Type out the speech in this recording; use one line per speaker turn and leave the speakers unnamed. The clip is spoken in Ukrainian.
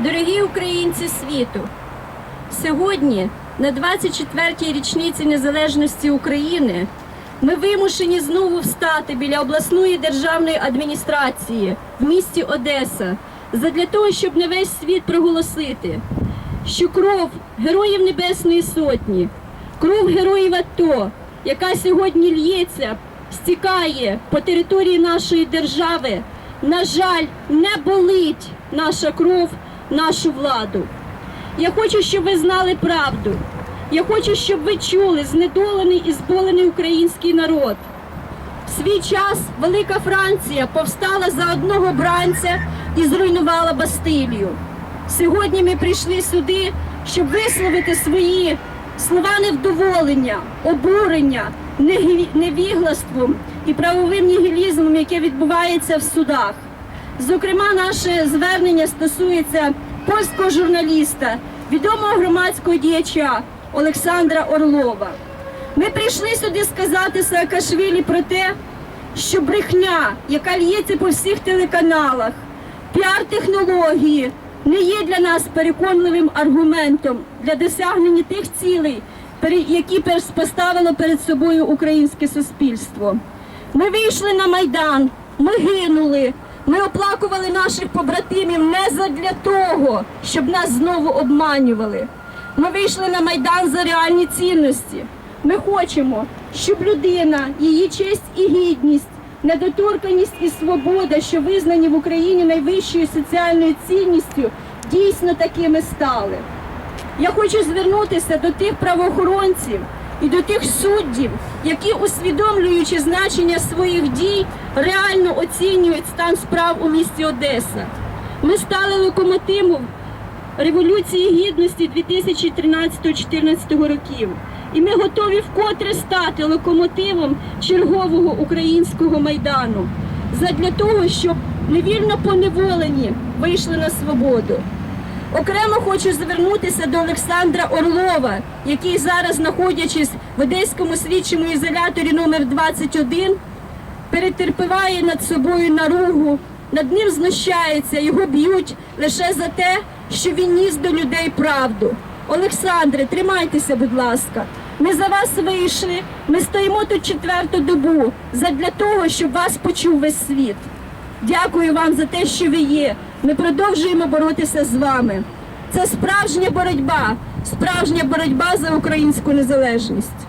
Дорогі українці світу, сьогодні, на 24-й річниці незалежності України, ми вимушені знову встати біля обласної державної адміністрації в місті Одеса задля того, щоб на весь світ проголосити, що кров Героїв Небесної Сотні, кров героїв АТО, яка сьогодні л'ється, стікає по території нашої держави, на жаль, не болить наша кров, нашу владу. Я хочу, щоб ви знали правду. Я хочу, щоб ви чули знедолений і зболений український народ. В свій час Велика Франція повстала за одного бранця і зруйнувала Бастилію. Сьогодні ми прийшли сюди, щоб висловити свої слова невдоволення, обурення невіглаством і правовим нігілізмом, яке відбувається в судах. Зокрема, наше звернення стосується польського журналіста, відомого громадського діяча Олександра Орлова. Ми прийшли сюди сказати Саакашвілі про те, що брехня, яка лється по всіх телеканалах, піар-технології не є для нас переконливим аргументом для досягнення тих цілей, які поставило перед собою українське суспільство. Ми вийшли на майдан, ми гинули. Ми оплакували наших побратимів не задля того, щоб нас знову обманювали. Ми вийшли на майдан за реальні цінності. Ми хочемо, щоб людина, її честь і гідність, недоторканість і свобода, що визнані в Україні найвищою соціальною цінністю, дійсно такими стали. Я хочу звернутися до тих правоохоронців і до тих суддів, які, усвідомлюючи значення своїх дій, реально оцінюють стан справ у місті Одеса. Ми стали локомотивом Революції Гідності 2013-2014 років. І ми готові вкотре стати локомотивом чергового українського майдану задля того, щоб невільно поневолені вийшли на свободу. Окремо хочу звернутися до Олександра Орлова, який зараз, знаходячись в Одеському слідчому ізоляторі номер 21, перетерпіває над собою наругу, над ним знущаються, його б'ють лише за те, що він ніс до людей правду. Олександре, тримайтеся, будь ласка. Ми за вас вийшли, ми стоїмо тут четверту добу задля того, щоб вас почув весь світ. Дякую вам за те, що ви є. Ми продовжуємо боротися з вами. Це справжня боротьба, справжня боротьба за українську незалежність.